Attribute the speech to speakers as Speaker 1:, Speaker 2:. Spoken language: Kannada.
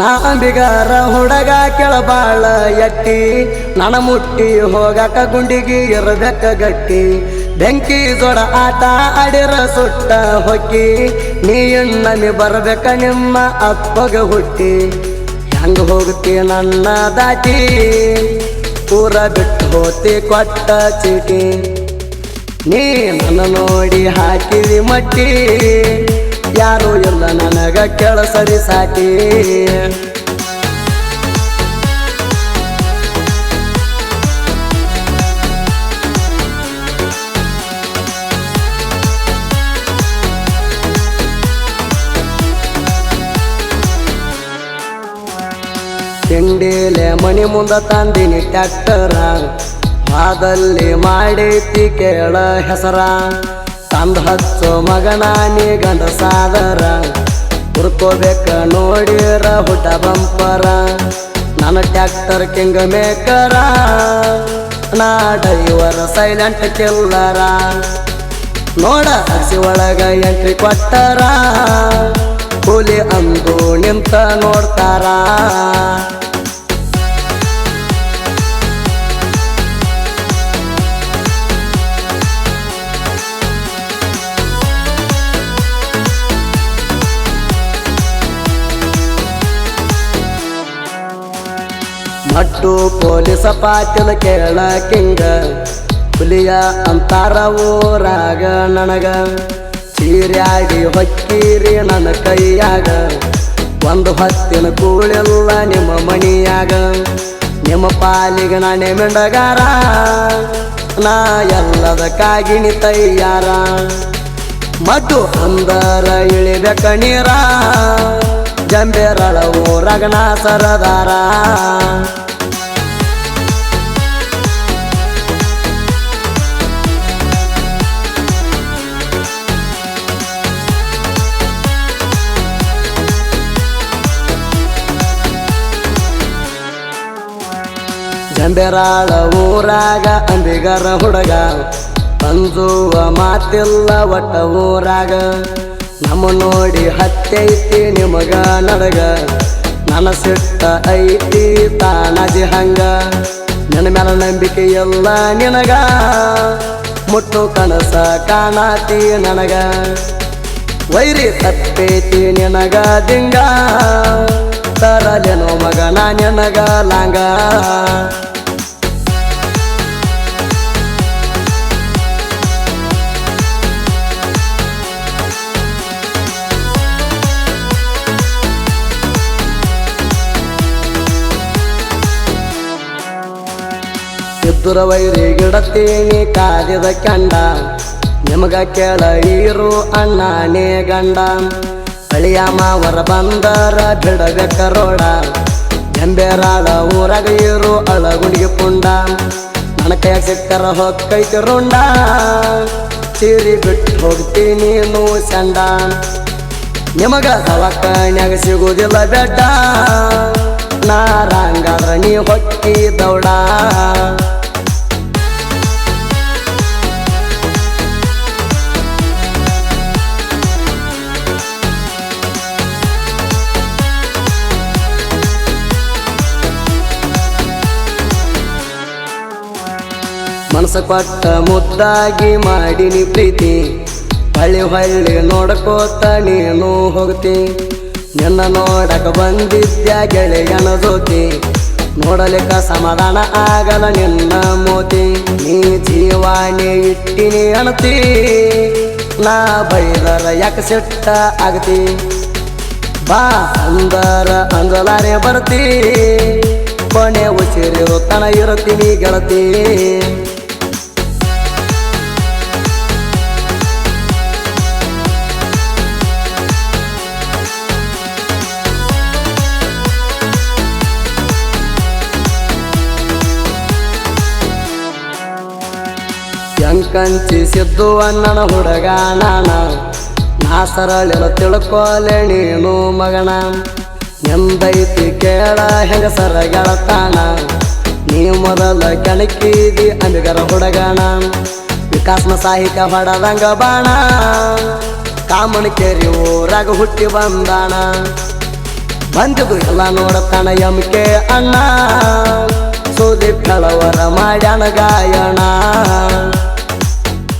Speaker 1: ನಾ ಹುಡಗ ಕೆಳಬಾಳ ಎಟ್ಟಿ. ನನ ಮುಟ್ಟಿ ಹೋಗಾಕ ಗುಂಡಿಗೆ ಇರಬೇಕ ಗಟ್ಟಿ. ಬೆಂಕಿ ಜೋಡ ಆಟ ಅಡಿರ ಸುಟ್ಟ ಹೊಕ್ಕಿ. ನೀ ಬರಬೇಕ ನಿಮ್ಮ ಅಪ್ಪಗ ಹುಟ್ಟಿ. ಹೆಂಗ ಹೋಗ್ತಿ ನನ್ನ ದಾಟಿ? ಊರ ಬಿಟ್ಟು ಹೋತಿ ಕೊಟ್ಟ ಚೀಟಿ. ನೀ ನನ್ನ ನೋಡಿ ಹಾಕಿದಿ ಮಟ್ಟಿ. ಯಾರು ಇಲ್ಲ ನನಗ ಕೆಳಸರಿ ಸಾಟಿ ತಿಂಡಿಲೆ ಮನಿ ಮುಂದ ತಂದಿನಿ ಟ್ಯಾಕ್ಟರ. ಅದಲ್ಲಿ ಮಾಡೈತಿ ಕೇಳ ಹೆಸರ. ತಂದ ಹಚ್ಚೋ ಮಗನ ನೀ ಗಂಡ ಸಾದರ. ಹುರ್ಕೋಬೇಕ ನೋಡಿರ ಹುಟ ಬಂಪರ. ನನ್ನ ಟ್ಯಾಕ್ಟರ್ ಕಿಂಗ ಮೇಕರ ನಾ ಡೈವರ್ ಸೈಲೆಂಟ್ ಕಿಲ್ಲರ ನೋಡ ಹಸಿ ಒಳಗ ಎಂಟ್ರಿ ಕೊಟ್ಟರ. ಕೂಲಿ ಅಂದು ನಿಂತ ನೋಡ್ತಾರ. ಮಟ್ಟು ಪೊಲೀಸ ಪಾಟೀಲ ಕೇಳ ಕಿಂಗ ಹುಲಿಯ ಅಂತಾರ ಊರಾಗ ನನಗ. ಚೀರ್ಯಾಡಿ ಹೊಕ್ಕೀರಿ ನನ್ನ ಕೈಯಾಗ. ಒಂದು ಹೊತ್ತಿನ ಕೂಳಿಲ್ಲ ನಿಮ್ಮ ಮಣಿಯಾಗ. ನಿಮ್ಮ ಪಾಲಿಗೆ ನಾನೇ ಮೆಂಡಗಾರ. ನಾ ಎಲ್ಲದಕ್ಕಾಗಿನಿ ತಯ್ಯಾರ ಮದ್ದು ಅಂದರ ಇಳಿಬೇಕ ನೀರ ಜಂಬೇರಳ ಊರಗಣ ಸರದಾರ. ಜಂಬೇರಾಳ ಊರಾಗ, ಅಂಬಿಗರ ಹುಡುಗ. ಅಂಜುವ ಮಾತಿಲ್ಲ ಒಟ್ಟ ಊರಾಗ. ನಮ್ಮ ನೋಡಿ ಹತ್ತೈತಿ ನಿಮಗ ನಡಗ. ನನ್ನ ಸಿಟ್ಟ ಐತಿ ತಾನಜಿ ಹಂಗ. ನನ್ನ ಮೇಲ ನಂಬಿಕೆ ಎಲ್ಲ ನಿನಗ. ಮುಟ್ಟು ಕನಸ ಕಾಣಾತಿ ನನಗ. ವೈರಿ ತಪ್ಪೈತಿ ನಿನಗ ದಿಂಗ. ತರಲೆನೋ ಮಗ ನಾ ನಿನಗ ಲಾಂಗ. ಇದ್ದುರ ವೈರಿ ಗಿಡತೀನಿ ಕಾರ್ಯದ ಕಂಡ. ನಿಮಗ ಕೇಳ ಈರು ಅಣ್ಣನೇ ಗಂಡ. ಅಳಿಯ ಮಾವರ ಬಂದರ ಬಿಡಗ ಕರೋಡ ಎಂಬೆರಾಳ ಊರಾಗ ಇರು ಅಳಗುಡಿಗೆ ಪುಂಡ. ನನ್ನ ಕೈ ಸಿಕ್ಕರ ಹೊಕ್ಕೈತಿ ರುಂಡ. ಸೀರಿ ಬಿಟ್ಟು ಹೋಗ್ತೀನಿ ನೀನು ಸಂಡ. ನಿಮಗ ದವಾಖಾನ್ಯಾಗ ಸಿಗುವುದಿಲ್ಲ ಬೆಡ್ಡ. ನಾರಂಗಾದ್ರ ನೀ ಹೊಕ್ಕಿ ದೌಡ. ಮನಸ್ಸ ಕೊಟ್ಟ ಮುದ್ದಾಗಿ ಮಾಡಿನಿ ಪ್ರೀತಿ. ಹಳ್ಳಿ ಹಳ್ಳಿ ನೋಡ್ಕೋತ ನೀನು ಹೋಗ್ತಿ. ನಿನ್ನ ನೋಡಕ ಬಂದಿದ್ಯ ಗೆಳೆಯನ ಜೋತಿ. ನೋಡಲಿಕ್ಕ ಸಮಾಧಾನ ಆಗಲ್ಲ ನಿನ್ನ ಮೋತಿ. ನೀ ಜೀವಾಣಿ ಇಟ್ಟಿನಿ ಅಣತಿ. ನಾ ಬೈದರ ಯಾಕ ಸಿಟ್ಟ ಆಗತಿ? ಬಾ ಅಂದರ ಅಂದಲಾರೆ ಬರ್ತಿ. ಕೊನೆ ಉಸಿರಿರು ತನ ಇರುತ್ತೀನಿ ಗೆಳತಿ. ಯಂಕಂಚಿ ಸಿದ್ದು ಅನ್ನನ ಹುಡುಗ ನಾನ. ನಾ ಸರಳಿರ ತಿಳ್ಕೊಲೆ ನೀನು ಮಗನ. ಎಂದೈತಿ ಕೇಳ ಹೆಂಗಸರ ಗೆಳತಾನ. ನೀ ಮೊದಲ ಕೆಣಕಿದಿ ಅಂಬಿಗರ ಹುಡುಗಣ ವಿಕಾಸನ ಸಾಹಿತ್ಯ ಹೊಡದಂಗ ಬಾಣ. ಕಾಮನ ಕೇರಿ ಊರಾಗ ಹುಟ್ಟಿ ಬಂದಾಣ ಬಂದಿದ್ದು ಎಲ್ಲ ನೋಡತಾನ ಎಂ ಕೆ ಅಣ್ಣ. ಸುದೀಪ್ ಕಳವರ ಮಾಡ್ಯಾನ ಗಾಯಣ.